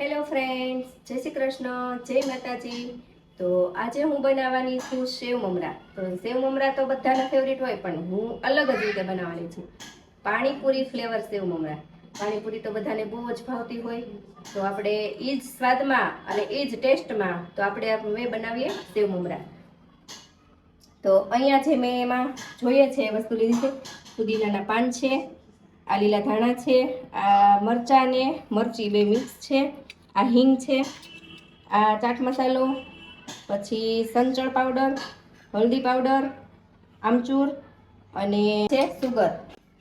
Hello friends જય શ્રી કૃષ્ણ. જય માતાજી. તો આજે હું બનાવવાની છું સેવ મમરા. તો સેવ મમરા તો બધાના ફેવરિટ હોય, પણ હું અલગ જ રીતે બનાવવાની છું. પાણીપુરી ફ્લેવર સેવ મમરા. પાણીપુરી તો બધાને બહુ જ ભાવતી હોય. તો આપણે એ જ સ્વાદમાં અને એ જ ટેસ્ટમાં તો આપણે હવે બનાવીએ સેવ મમરા. તો અહીંયા જે મેં એમાં જોઈએ છે વસ્તુ લીધી છે. પુદીનાના પાન છે, આ લીલા ધાણા છે, આ મરચાં ને મરચી બે મિક્સ છે. આ હિંગ છે, આ ચાટ મસાલો, પછી સંચળ પાવડર હળદી પાવડર, આમચૂર અને છે સુગર.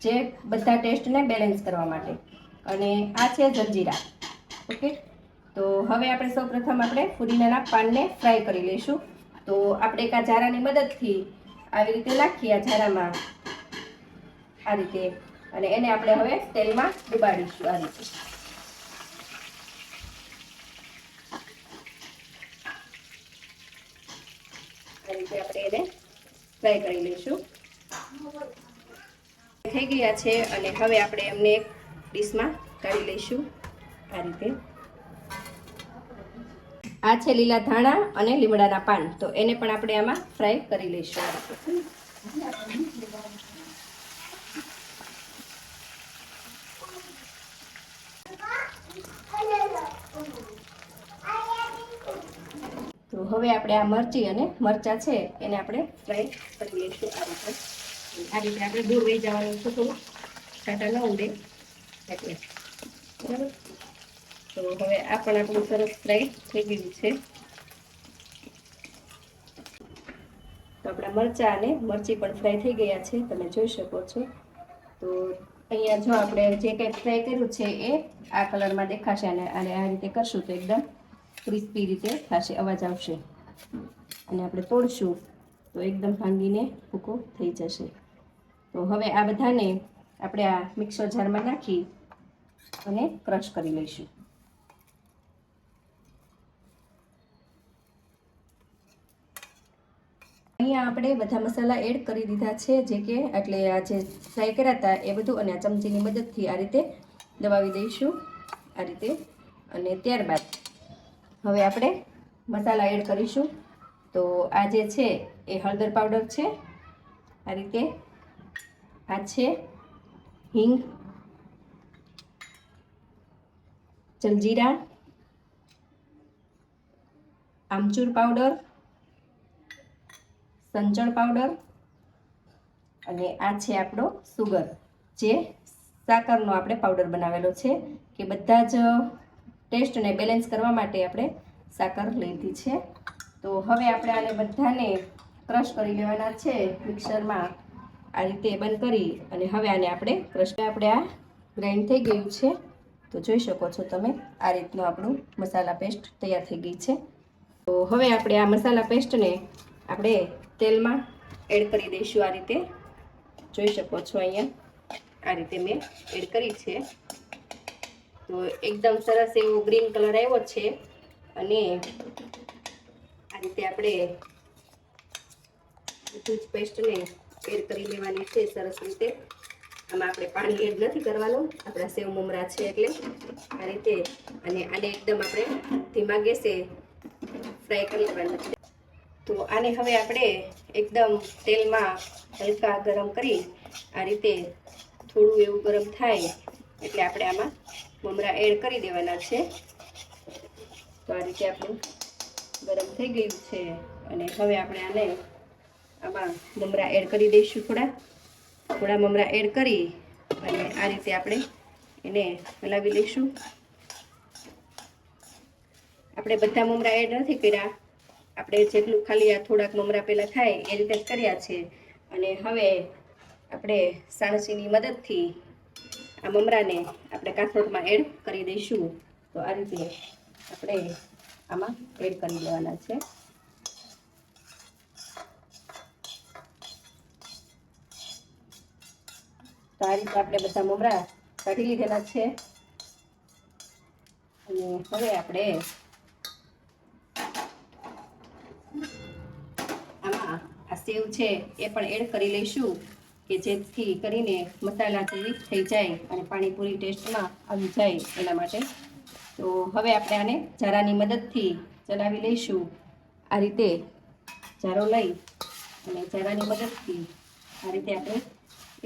જે બધા ટેસ્ટને બેલેન્સ કરવા માટે. અને આ છે જંજીરા. ઓકે? તો હવે આપણે સૌપ્રથમ આપણે ફુદીનાના પાનને ફ્રાય કરી લઈશું. તો આપણે એક આ ઝારાની મદદથી આવી રીતે નાખીએ આ ઝારામાં આ રીતે. અને એને આપણે હવે તેલમાં ડુબાડીશું આ રીતે. આપણે એને ફ્રાય કરી લઈશું. થઈ ગયા છે અને હવે આપણે એમને એક ડીશમાં કાઢી લઈશું આ રીતે. આ છે લીલા ધાણા અને લીમડાના પાન. તો એને પણ આપણે આમાં ફ્રાય કરી લઈશું. આ રીતે તો હવે આપણે આ મરચી અને મરચા છે, એને આપણે ફ્રાય કરી લઈશું આ રીતે. આ રીતે આપણે દૂર વહી જવાનું છે થોડું. કાંટા ન ઉડે. એટલે. બરાબર? તો હવે આ પણ આપણું સરસ ફ્રાય થઈ ગયું છે. તો આપણા મરચા અને મરચી પણ ફ્રાય થઈ ગયા છે, તમે જોઈ શકો છો. તો અહીંયા જો આપણે જે કંઈ ફ્રાય કર્યું છે એ આ કલરમાં દેખાશે અને આ રીતે કરશું તો એકદમ ક્રિસ્પી રીતે થશે, અવાજ આવશે. અને આપણે તોડશું તો એકદમ ભાંગીને ભૂકો થઈ જશે. તો હવે આ બધાને આપણે આ મિક્સર જારમાં નાખી અને ક્રશ કરી લઈશું. અહીંયા આપણે બધા મસાલા એડ કરી દીધા છે, જે કે એટલે આ જે ફ્રાય કર્યા હતા એ બધું અને આ ચમચીની મદદથી આ રીતે દબાવી દઈશું. આ રીતે અને ત્યારબાદ હવે આપણે મસાલા એડ કરીશું. તો આ જે છે એ હળદર પાવડર છે. આ રીતે આ છે હિંગ, જલજીરા, આમચૂર પાવડર, સંચળ પાવડર અને આ છે આપણો સુગર. જે સાકરનો આપણે પાવડર બનાવેલો છે, કે બધા જ ટેસ્ટને બેલેન્સ કરવા માટે આપણે સાકર લીધી છે. તો હવે આપણે આને બધાને ક્રશ કરી લેવાના છે મિક્સરમાં. આ રીતે બંધ કરી અને હવે આને આપણે ક્રશ આપણે આ ગ્રાઇન્ડ થઈ ગયું છે. તો જોઈ શકો છો તમે, આ રીતનું આપણું મસાલા પેસ્ટ તૈયાર થઈ ગઈ છે. તો હવે આપણે આ મસાલા પેસ્ટને આપણે તેલમાં એડ કરી દઈશું આ રીતે. જોઈ શકો છો અહીંયા, આ રીતે મેં એડ કરી છે. તો એકદમ સરસ એવો ગ્રીન કલર આવ્યો છે. અને આ રીતે આપણે બધું પેસ્ટને એડ કરી લેવાની છે સરસ રીતે. આમાં આપણે પાણી એડ નથી કરવાનું. આપણા સેવ મમરા છે એટલે આ રીતે. અને આને એકદમ આપણે ધીમા ગેસે ફ્રાય કરી લેવાના છે. તો આને હવે આપણે એકદમ તેલમાં હલકા ગરમ કરી આ રીતે થોડું એવું ગરમ થાય એટલે આપણે આમાં મમરા એડ કરી દેવાના છે. તો આ રીતે આપણું ગરમ થઈ ગયું છે અને હવે આપણે આને આમાં મમરા એડ કરી દઈશું થોડા. થોડા મમરા એડ કરી અને આ રીતે આપણે એને હલાવી લઈશું. આપણે બધા મમરા એડ નથી કર્યા. આપણે જેટલું ખાલી આ થોડાક મમરા પહેલાં થાય એ રીતે કર્યા છે. અને હવે આપણે સાણસીની મદદથી આ મમરાને આપણે કાથરોટમાં એડ કરી દઈશું. તો આ રીતે આપણે આમાં એડ કરી લેવાના છે. તો આ રીતે આપણે બધા મમરા કાઢી લીધેલા છે. અને હવે આપણે આમાં આ સેવ છે એ પણ એડ કરી લઈશું. કે જેથી કરીને મસાલા જેવી થઈ જાય અને પાણીપુરી ટેસ્ટમાં આવી જાય એના માટે. તો હવે આપણે આને જારાની મદદથી ચલાવી લઈશું. આ રીતે જારો લઈ અને જારાની મદદથી આ રીતે આપણે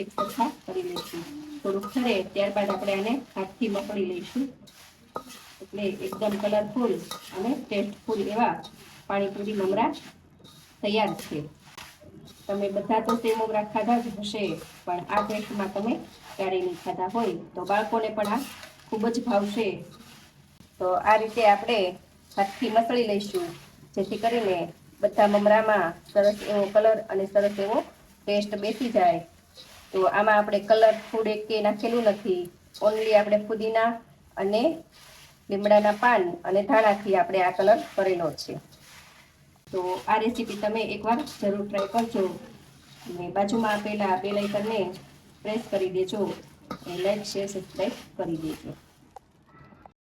એક સરખા કરી લઈશું. થોડુંક ઠરે ત્યારબાદ આપણે આને હાથથી મકડી લઈશું. એટલે એકદમ કલરફુલ અને ટેસ્ટફુલ એવા પાણીપુરી મમરા તૈયાર છે. તમે બધા તો સેવ મમરા ખાધા જ હશે, પણ આ ટેસ્ટમાં તમે ક્યારેય નહીં ખાધા હોય તો બાળકોને પણ આ ખૂબ જ ભાવશે. તો આ રીતે આપણે હાથથી મસળી લઈશું, જેથી કરીને બધા મમરામાં સરસ એવો કલર અને સરસ એવો ટેસ્ટ બેસી જાય. તો આમાં આપણે કલર ફૂડ એક કે નાખેલું નથી ઓનલી આપણે ફુદીના અને લીમડાના પાન અને ધાણાથી આપણે આ કલર કરેલો છે. તો આ રેસીપી તમે એકવાર જરૂર ટ્રાય કરજો. અને બાજુમાં આપેલા બે લાઇકનને પ્રેસ કરી દેજો. લાઈક શેર સબસ્ક્રાઈબ કરી દેજો.